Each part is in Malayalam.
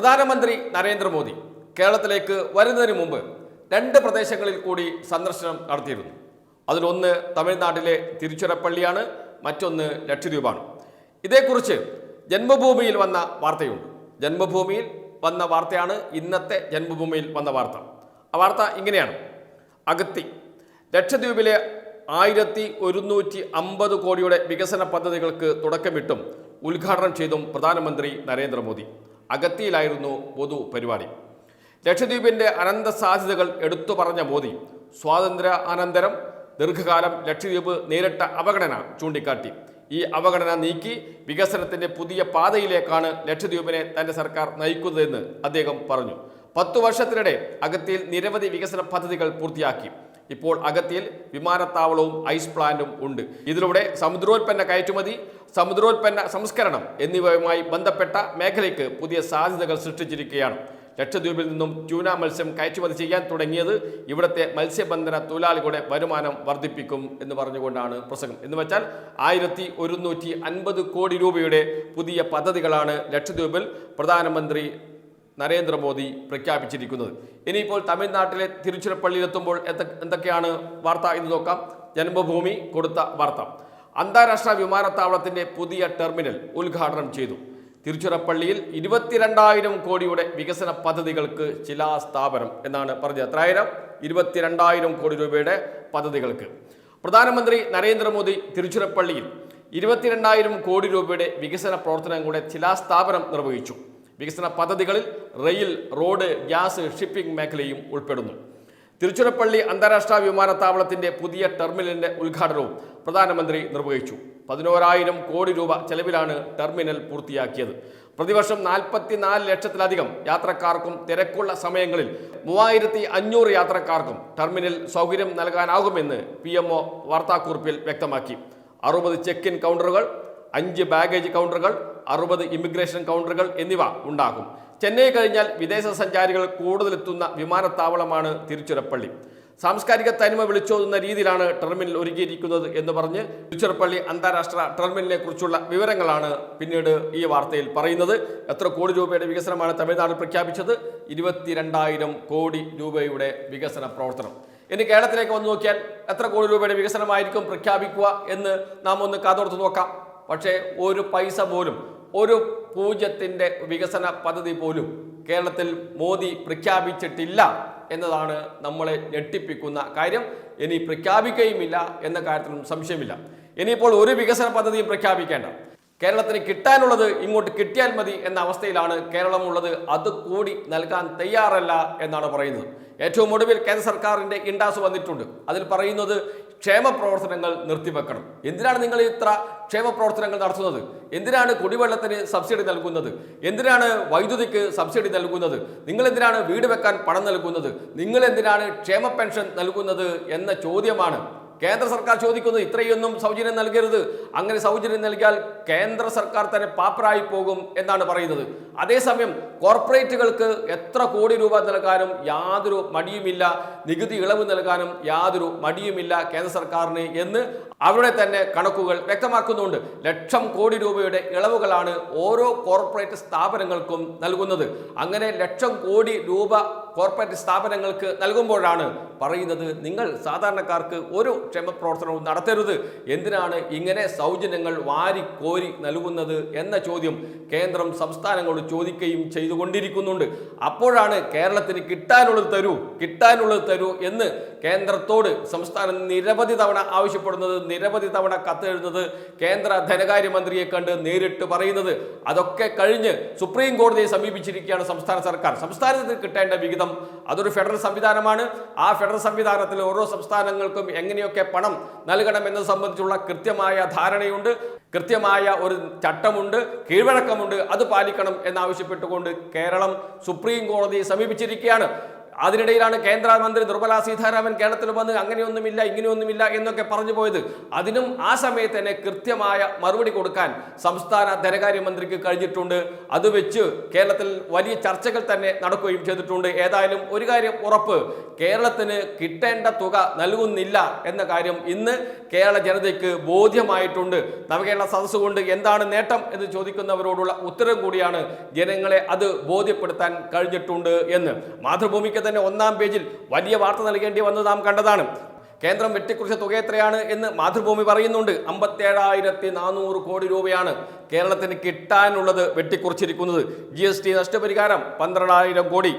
പ്രധാനമന്ത്രി നരേന്ദ്രമോദി കേരളത്തിലേക്ക് വരുന്നതിന് മുമ്പ് രണ്ട് പ്രദേശങ്ങളിൽ കൂടി സന്ദർശനം നടത്തിയിരുന്നു. അതിലൊന്ന് തമിഴ്നാട്ടിലെ തിരുച്ചിറപ്പള്ളിയാണ് മറ്റൊന്ന് ലക്ഷദ്വീപാണ്. ഇതേക്കുറിച്ച് ജന്മഭൂമിയിൽ വന്ന വാർത്തയുണ്ട്. ജന്മഭൂമിയിൽ വന്ന വാർത്തയാണ് ഇന്നത്തെ ജന്മഭൂമിയിൽ വന്ന വാർത്ത. ആ വാർത്ത ഇങ്ങനെയാണ്. അഗത്തി. ലക്ഷദ്വീപിലെ ആയിരത്തി ഒരുന്നൂറ്റി അമ്പത് കോടിയുടെ വികസന പദ്ധതികൾക്ക് തുടക്കമിട്ടും ഉദ്ഘാടനം ചെയ്തും പ്രധാനമന്ത്രി നരേന്ദ്രമോദി. അഗത്തിയിലായിരുന്നു പൊതു പരിപാടി. ലക്ഷദ്വീപിന്റെ അനന്ത സാധ്യതകൾ എടുത്തു പറഞ്ഞ മോദി സ്വാതന്ത്ര്യ അനന്തരം ദീർഘകാലം ലക്ഷദ്വീപ് നേരിട്ട അവഗണന ചൂണ്ടിക്കാട്ടി. ഈ അവഗണന നീക്കി വികസനത്തിന്റെ പുതിയ പാതയിലേക്കാണ് ലക്ഷദ്വീപിനെ തന്റെ സർക്കാർ നയിക്കുന്നതെന്ന് അദ്ദേഹം പറഞ്ഞു. പത്തു വർഷത്തിനിടെ അഗത്തിയിൽ നിരവധി വികസന പദ്ധതികൾ പൂർത്തിയാക്കി. ഇപ്പോൾ അഗത്തിയിൽ വിമാനത്താവളവും ഐസ് പ്ലാന്റും ഉണ്ട്. ഇതിലൂടെ സമുദ്രോൽപ്പന്ന കയറ്റുമതി സമുദ്രോൽപ്പന്ന സംസ്കരണം എന്നിവയുമായി ബന്ധപ്പെട്ട മേഖലയ്ക്ക് പുതിയ സാധ്യതകൾ സൃഷ്ടിച്ചിരിക്കുകയാണ്. ലക്ഷദ്വീപിൽ നിന്നും ട്യൂന മത്സ്യം കയറ്റുമതി ചെയ്യാൻ തുടങ്ങിയത് ഇവിടുത്തെ മത്സ്യബന്ധന തൊഴിലാളികളുടെ വരുമാനം വർദ്ധിപ്പിക്കും എന്ന് പറഞ്ഞുകൊണ്ടാണ് പ്രസംഗം. എന്ന് വെച്ചാൽ ആയിരത്തി ഒരുന്നൂറ്റി അൻപത് കോടി രൂപയുടെ പുതിയ പദ്ധതികളാണ് ലക്ഷദ്വീപിൽ പ്രധാനമന്ത്രി നരേന്ദ്രമോദി പ്രഖ്യാപിച്ചിരിക്കുന്നത്. ഇനിയിപ്പോൾ തമിഴ്നാട്ടിലെ തിരുച്ചിറപ്പള്ളിയിലെത്തുമ്പോൾ എന്തൊക്കെയാണ് വാർത്ത എന്ന് നോക്കാം. ജന്മഭൂമി കൊടുത്ത വാർത്ത. അന്താരാഷ്ട്ര വിമാനത്താവളത്തിന്റെ പുതിയ ടെർമിനൽ ഉദ്ഘാടനം ചെയ്തു. തിരുച്ചിറപ്പള്ളിയിൽ ഇരുപത്തിരണ്ടായിരം കോടിയുടെ വികസന പദ്ധതികൾക്ക് ശിലാസ്ഥാപനം എന്നാണ് പറഞ്ഞത്. എത്രായിരം? ഇരുപത്തിരണ്ടായിരം കോടി രൂപയുടെ പദ്ധതികൾക്ക്. പ്രധാനമന്ത്രി നരേന്ദ്രമോദി തിരുച്ചിറപ്പള്ളിയിൽ ഇരുപത്തിരണ്ടായിരം കോടി രൂപയുടെ വികസന പ്രവർത്തനങ്ങളുടെ ശിലാസ്ഥാപനം നിർവഹിച്ചു. വികസന പദ്ധതികളിൽ റെയിൽ റോഡ് ഗ്യാസ് ഷിപ്പിംഗ് മേഖലയും ഉൾപ്പെടുന്നു. തിരുച്ചിറപ്പള്ളി അന്താരാഷ്ട്ര വിമാനത്താവളത്തിന്റെ പുതിയ ടെർമിനലിന്റെ ഉദ്ഘാടനവും പ്രധാനമന്ത്രി നിർവഹിച്ചു. പതിനോരായിരം കോടി രൂപ ചെലവിലാണ് ടെർമിനൽ പൂർത്തിയാക്കിയത്. പ്രതിവർഷം നാൽപ്പത്തിനാല് ലക്ഷത്തിലധികം യാത്രക്കാർക്കും തിരക്കുള്ള സമയങ്ങളിൽ മൂവായിരത്തി അഞ്ഞൂറ് യാത്രക്കാർക്കും ടെർമിനൽ സൗകര്യം നൽകാനാകുമെന്ന് പി എം ഒ വാർത്താക്കുറിപ്പിൽ വ്യക്തമാക്കി. അറുപത് ചെക്ക് ഇൻ കൗണ്ടറുകൾ അഞ്ച് ബാഗേജ് കൗണ്ടറുകൾ അറുപത് ഇമിഗ്രേഷൻ കൗണ്ടറുകൾ എന്നിവ ഉണ്ടാകും. ചെന്നൈ കഴിഞ്ഞാൽ വിദേശ സഞ്ചാരികൾ കൂടുതലെത്തുന്ന വിമാനത്താവളമാണ് തിരുച്ചിറപ്പള്ളി. സാംസ്കാരിക തനിമ വിളിച്ചോതുന്ന രീതിയിലാണ് ടെർമിനൽ ഒരുക്കിയിരിക്കുന്നത് എന്ന് പറഞ്ഞ് തിരുച്ചിറപ്പള്ളി അന്താരാഷ്ട്ര ടെർമിനലിനെ കുറിച്ചുള്ള വിവരങ്ങളാണ് പിന്നീട് ഈ വാർത്തയിൽ പറയുന്നത്. എത്ര കോടി രൂപയുടെ വികസനമാണ് തമിഴ്നാട് പ്രഖ്യാപിച്ചത്? ഇരുപത്തിരണ്ടായിരം കോടി രൂപയുടെ വികസന പ്രവർത്തനം. ഇനി കേരളത്തിലേക്ക് വന്നു നോക്കിയാൽ എത്ര കോടി രൂപയുടെ വികസനമായിരിക്കും പ്രഖ്യാപിക്കുക എന്ന് നാം ഒന്ന് കാതോർത്ത് നോക്കാം. പക്ഷേ ഒരു പൈസ പോലും ഒരു പൂജ്യത്തിന്റെ വികസന പദ്ധതി പോലും കേരളത്തിൽ മോദി പ്രഖ്യാപിച്ചിട്ടില്ല എന്നതാണ് നമ്മളെ ഞെട്ടിപ്പിക്കുന്ന കാര്യം. ഇനി പ്രഖ്യാപിക്കുകയുമില്ല എന്ന കാര്യത്തിലും സംശയമില്ല. ഇനിയിപ്പോൾ ഒരു വികസന പദ്ധതിയും പ്രഖ്യാപിക്കേണ്ട. കേരളത്തിന് കിട്ടാനുള്ളത് ഇങ്ങോട്ട് കിട്ടിയാൽ മതി എന്ന അവസ്ഥയിലാണ് കേരളമുള്ളത്. അത് കൂടി നൽകാൻ തയ്യാറല്ല എന്നാണ് പറയുന്നത്. ഏറ്റവും ഒടുവിൽ കേന്ദ്ര സർക്കാരിന്റെ ഇൻഡാസ് വന്നിട്ടുണ്ട്. അതിൽ പറയുന്നത് ക്ഷേമ പ്രവർത്തനങ്ങൾ നിർത്തിവെക്കണം. എന്തിനാണ് നിങ്ങൾ ഇത്ര ക്ഷേമ പ്രവർത്തനങ്ങൾ നടത്തുന്നത്? എന്തിനാണ് കുടിവെള്ളത്തിന് സബ്സിഡി നൽകുന്നത്? എന്തിനാണ് വൈദ്യുതിക്ക് സബ്സിഡി നൽകുന്നത്? നിങ്ങൾ എന്തിനാണ് വീട് വെക്കാൻ പണം നൽകുന്നത്? നിങ്ങൾ എന്തിനാണ് ക്ഷേമ പെൻഷൻ നൽകുന്നത് എന്ന ചോദ്യമാണ് കേന്ദ്ര സർക്കാർ ചോദിക്കുന്നു ഇത്രയൊന്നും സൗജന്യം നൽകരുത്. അങ്ങനെ സൗജന്യം നൽകിയാൽ കേന്ദ്ര സർക്കാർ തന്നെ പാപ്പറായി പോകും എന്നാണ് പറയുന്നത്. അതേസമയം കോർപ്പറേറ്റുകൾക്ക് എത്ര കോടി രൂപ നൽകാനും യാതൊരു മടിയുമില്ല നികുതി ഇളവ് നൽകാനും യാതൊരു മടിയുമില്ല കേന്ദ്ര സർക്കാരിന് എന്ന് അവരുടെ തന്നെ കണക്കുകൾ വ്യക്തമാക്കുന്നുണ്ട്. ലക്ഷം കോടി രൂപയുടെ ഇളവുകളാണ് ഓരോ കോർപ്പറേറ്റ് സ്ഥാപനങ്ങൾക്കും നൽകുന്നത്. അങ്ങനെ ലക്ഷം കോടി രൂപ കോർപ്പറേറ്റ് സ്ഥാപനങ്ങൾക്ക് നൽകുമ്പോഴാണ് പറയുന്നത് നിങ്ങൾ സാധാരണക്കാർക്ക് ഒരു ക്ഷേമപ്രവർത്തനവും നടത്തരുത്. എന്തിനാണ് ഇങ്ങനെ സൗജന്യങ്ങൾ വാരി കോരി നൽകുന്നത്? എന്ന ചോദ്യം കേന്ദ്രം സംസ്ഥാനങ്ങളോട് ചോദിക്കുകയും ചെയ്തുകൊണ്ടിരിക്കുന്നുണ്ട്. അപ്പോഴാണ് കേരളത്തിന് കിട്ടാനുള്ളത് തരൂ കിട്ടാനുള്ളത് തരൂ എന്ന് കേന്ദ്രത്തോട് സംസ്ഥാനം നിരവധി തവണ ആവശ്യപ്പെടുന്നത് നിരവധി തവണ കത്തെഴുതുന്നത് കേന്ദ്ര ധനകാര്യമന്ത്രിയെ കണ്ട് നേരിട്ട് പറയുന്നത്. അതൊക്കെ കഴിഞ്ഞ് സുപ്രീം കോടതിയെ സമീപിച്ചിരിക്കുകയാണ് സംസ്ഥാന സർക്കാർ. സംസ്ഥാനത്തിന് കിട്ടേണ്ട വിഹിതം അതൊരു ഫെഡറൽ സംവിധാനമാണ്. ആ ഫെഡറൽ സംവിധാനത്തിൽ ഓരോ സംസ്ഥാനങ്ങൾക്കും എങ്ങനെയൊക്കെ പണം നൽകണം എന്നത് സംബന്ധിച്ചുള്ള കൃത്യമായ ധാരണയുണ്ട്. കൃത്യമായ ഒരു ചട്ടമുണ്ട് കീഴ്വഴക്കമുണ്ട്. അത് പാലിക്കണം എന്നാവശ്യപ്പെട്ടുകൊണ്ട് കേരളം സുപ്രീം കോടതിയെ സമീപിച്ചിരിക്കുകയാണ്. അതിനിടയിലാണ് കേന്ദ്രമന്ത്രി നിർമ്മലാ സീതാരാമൻ കേരളത്തിൽ വന്ന് അങ്ങനെയൊന്നുമില്ല ഇങ്ങനെയൊന്നുമില്ല എന്നൊക്കെ പറഞ്ഞു പോയത്. അതിനും ആ സമയത്ത് തന്നെ കൃത്യമായ മറുപടി കൊടുക്കാൻ സംസ്ഥാന ധനകാര്യമന്ത്രിക്ക് കഴിഞ്ഞിട്ടുണ്ട്. അത് വെച്ച് കേരളത്തിൽ വലിയ ചർച്ചകൾ തന്നെ നടക്കുകയും ചെയ്തിട്ടുണ്ട്. ഏതായാലും ഒരു കാര്യം ഉറപ്പ് കേരളത്തിന് കിട്ടേണ്ട തുക നൽകുന്നില്ല എന്ന കാര്യം ഇന്ന് കേരള ജനതയ്ക്ക് ബോധ്യമായിട്ടുണ്ട്. നവകേരള സദസ്സ് കൊണ്ട് എന്താണ് നേട്ടം എന്ന് ചോദിക്കുന്നവരോടുള്ള ഉത്തരം കൂടിയാണ് ജനങ്ങളെ അത് ബോധ്യപ്പെടുത്താൻ കഴിഞ്ഞിട്ടുണ്ട് എന്ന്. മാതൃഭൂമിക്ക് തന്നെ ഒന്നാം പേജിൽ വലിയ വാർത്ത നൽകേണ്ടി വന്നത് നാം കണ്ടതാണ്. കേന്ദ്രം വെട്ടിക്കുറിച്ച തുക എത്രയാണ് എന്ന് മാതൃഭൂമി പറയുന്നുണ്ട്. അമ്പത്തേഴായിരത്തി നാനൂറ് കോടി രൂപയാണ് കേരളത്തിന് കിട്ടാനുള്ളത് വെട്ടിക്കുറിച്ചിരിക്കുന്നത്. ജി എസ് ടി നഷ്ടപരിഹാരം പന്ത്രണ്ടായിരം കോടി.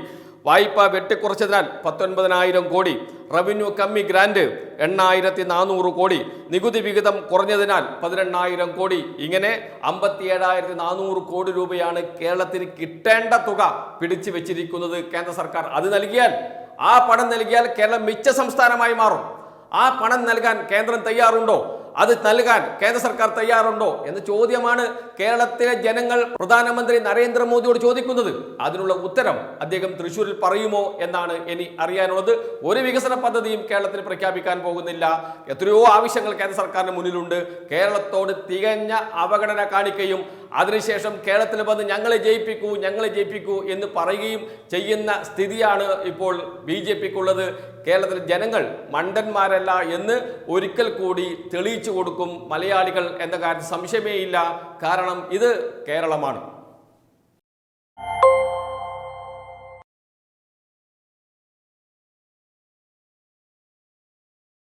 വായ്പ വെട്ടിക്കുറച്ചതിനാൽ പത്തൊൻപതിനായിരം കോടി റവന്യൂ കമ്മി ഗ്രാന്റ് എണ്ണായിരത്തി നാനൂറ് കോടി നികുതി വിഹിതം കുറഞ്ഞതിനാൽ പതിനെണ്ണായിരം കോടി. ഇങ്ങനെ അമ്പത്തി ഏഴായിരത്തി നാനൂറ് കോടി രൂപയാണ് കേരളത്തിന് കിട്ടേണ്ട തുക പിടിച്ചു വെച്ചിരിക്കുന്നത് കേന്ദ്ര സർക്കാർ. അത് നൽകിയാൽ ആ പണം നൽകിയാൽ കേരളം മിച്ച സംസ്ഥാനമായി മാറും. ആ പണം നൽകാൻ കേന്ദ്രം തയ്യാറുണ്ടോ? അത് നൽകാൻ കേന്ദ്ര സർക്കാർ തയ്യാറുണ്ടോ എന്ന ചോദ്യമാണ് കേരളത്തിലെ ജനങ്ങൾ പ്രധാനമന്ത്രി നരേന്ദ്രമോദിയോട് ചോദിക്കുന്നത്. അതിനുള്ള ഉത്തരം അദ്ദേഹം തൃശ്ശൂരിൽ പറയുമോ എന്നാണ് ഇനി അറിയാനുള്ളത്. ഒരു വികസന പദ്ധതിയും കേരളത്തിൽ പ്രഖ്യാപിക്കാൻ പോകുന്നില്ല. എത്രയോ ആവശ്യങ്ങൾ കേന്ദ്ര സർക്കാരിന് മുന്നിലുണ്ട്. കേരളത്തോട് തികഞ്ഞ അവഗണന കാണിക്കുകയും അതിനുശേഷം കേരളത്തിൽ വന്ന് ഞങ്ങളെ ജയിപ്പിക്കൂ ഞങ്ങളെ ജയിപ്പിക്കൂ എന്ന് പറയുകയും ചെയ്യുന്ന സ്ഥിതിയാണ് ഇപ്പോൾ ബി ജെ പിക്കുള്ളത്. കേരളത്തിലെ ജനങ്ങൾ മണ്ടന്മാരല്ല എന്ന് ഒരിക്കൽ കൂടി തെളിയിച്ചു കൊടുക്കും മലയാളികൾ എന്ന കാര്യത്തിൽ സംശയമേയില്ല കാരണം ഇത് കേരളമാണ്.